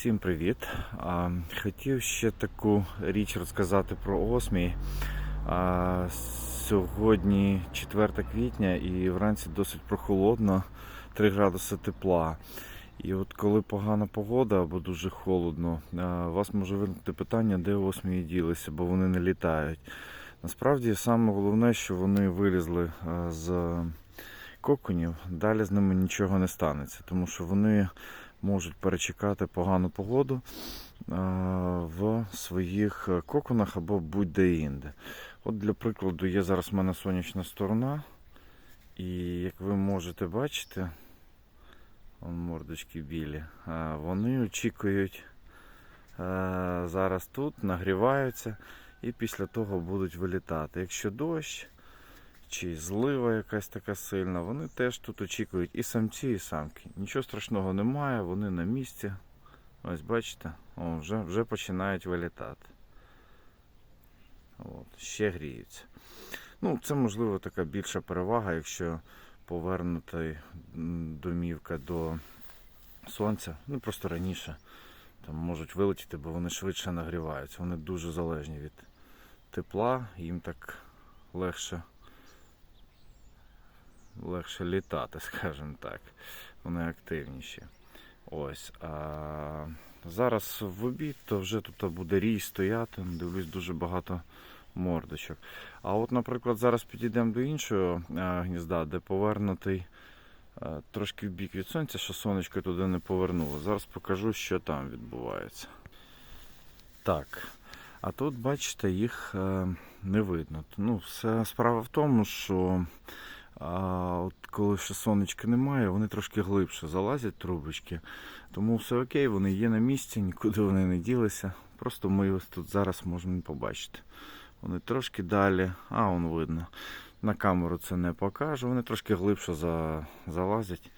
Всім привіт! Хотів ще таку річ розказати про осмій. Сьогодні 4 квітня і вранці досить прохолодно, 3 градуси тепла. І от коли погана погода або дуже холодно, вас може виникнути питання, де осмії ділися, бо вони не літають. Насправді, саме головне, що вони вилізли з коконів, далі з ними нічого не станеться, тому що вони можуть перечекати погану погоду в своїх коконах або будь-де інде. От для прикладу, є зараз в мене сонячна сторона, і як ви можете бачити, мордочки білі, вони очікують зараз тут, нагріваються і після того будуть вилітати. Якщо дощ чи злива якась така сильна, вони теж тут очікують і самці, і самки. Нічого страшного немає, вони на місці. Ось бачите, О, вже, вже починають вилітати. От, ще гріються. Ну, це можливо така більша перевага, якщо повернути домівка до сонця. Ну просто раніше там можуть вилетіти, бо вони швидше нагріваються. Вони дуже залежні від тепла, їм так легше легше літати, скажімо так. Вони активніші. Ось. А зараз в обід, то вже тут буде рій стояти. Дивлюсь, дуже багато мордочок. А от, наприклад, зараз підійдемо до іншого гнізда, де повернутий трошки в бік від сонця, що сонечко туди не повернуло. Зараз покажу, що там відбувається. Так. А тут, бачите, їх е, не видно. Ну, все справа в тому, що а от коли ще сонечка немає, вони трошки глибше залазять трубочки. Тому все окей, вони є на місці, нікуди вони не ділися. Просто ми ось тут зараз можемо побачити. Вони трошки далі, а он видно. На камеру це не покажу. Вони трошки глибше за, залазять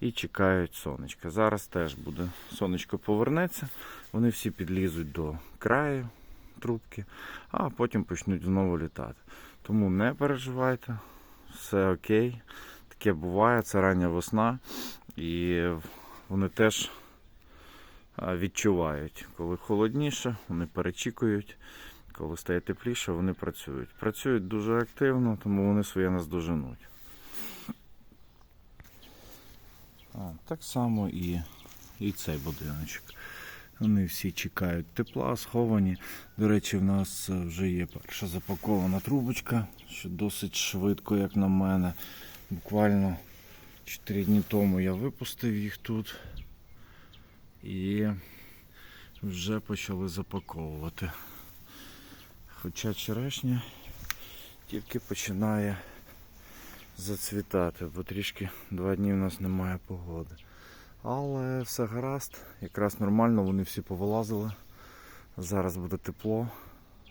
і чекають сонечка. Зараз теж буде сонечко повернеться, вони всі підлізуть до краю трубки, а потім почнуть знову літати. Тому не переживайте все окей. Таке буває, це рання весна, і вони теж відчувають, коли холодніше, вони перечікують, коли стає тепліше, вони працюють. Працюють дуже активно, тому вони своє наздоженуть. Так само і, і цей будиночок. Вони всі чекають тепла, сховані. До речі, в нас вже є перша запакована трубочка, що досить швидко, як на мене. Буквально 4 дні тому я випустив їх тут і вже почали запаковувати. Хоча черешня тільки починає зацвітати, бо трішки два дні в нас немає погоди. Але все гаразд, якраз нормально, вони всі повилазили. Зараз буде тепло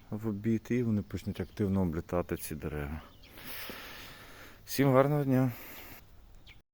в обід і вони почнуть активно облітати ці дерева. Всім гарного дня!